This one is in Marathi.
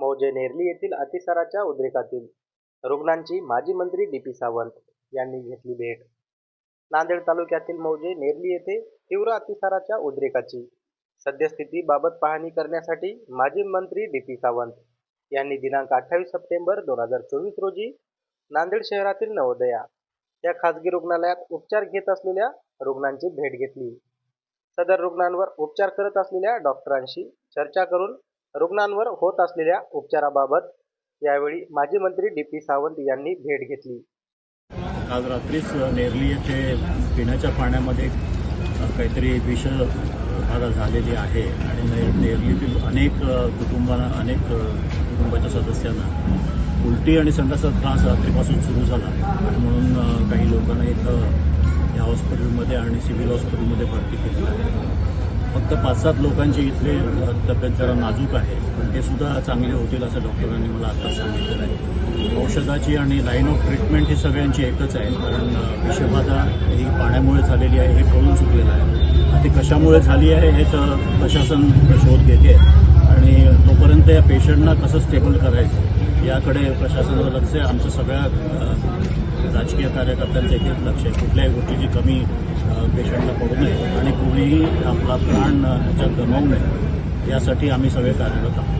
मौजे नेरली येथील अतिसाराच्या उद्रेकातील रुग्णांची माजी मंत्री डी पी सावंत यांनी घेतली भेट. नांदेड तालुक्यातील मौजे नेरली येथे तीव्र अतिसाराच्या उद्रेकाची सद्यस्थितीबाबत पाहणी करण्यासाठी माजी मंत्री डी पी सावंत यांनी दिनांक अठ्ठावीस सप्टेंबर दोन हजार चोवीस रोजी नांदेड शहरातील नवोदया या खाजगी रुग्णालयात उपचार घेत असलेल्या रुग्णांची भेट घेतली. सदर रुग्णांवर उपचार करत असलेल्या डॉक्टरांशी चर्चा करून रुग्णांवर होत असलेल्या उपचाराबाबत यावेळी माजी मंत्री डी पी सावंत यांनी भेट घेतली. आज रात्रीच नेरली येथे पिण्याच्या पाण्यामध्ये काहीतरी विष बाधा झालेली आहे आणि नेरलीतील अनेक कुटुंबांना अनेक कुटुंबाच्या सदस्यांना उलटी आणि संडाचा त्रास रात्रीपासून सुरू झाला. आणि म्हणून काही लोकांना इथं या हॉस्पिटलमध्ये आणि सिव्हिल हॉस्पिटलमध्ये भरती केली आहे. फक्त पाच सात लोकांची इथली तब्येत जरा नाजूक आहे. पण ते सुद्धा चांगले होतील असं डॉक्टरांनी मला आता सांगितलेलं आहे. औषधाची आणि लाईन ऑफ ट्रीटमेंट ही सगळ्यांची एकच आहे. कारण विषबाधा ही पाण्यामुळे झालेली आहे हे कळून चुकलेलं आहे. ती कशामुळे झाली आहे हे तर प्रशासन शोध घेते. आणि तोपर्यंत या पेशंटना कसं स्टेबल करायचं याकडे प्रशासनाचं लक्ष आहे. आमचं सगळ्या राजकीय कार्यकर्त्यांचं एकच लक्ष आहे. कुठल्याही गोष्टीची कमी पेशंटला पडू नये. आणि कोणीही आपला प्राण ह्याच्यात गमावू नये. यासाठी आम्ही सगळे कार्यरत आहोत.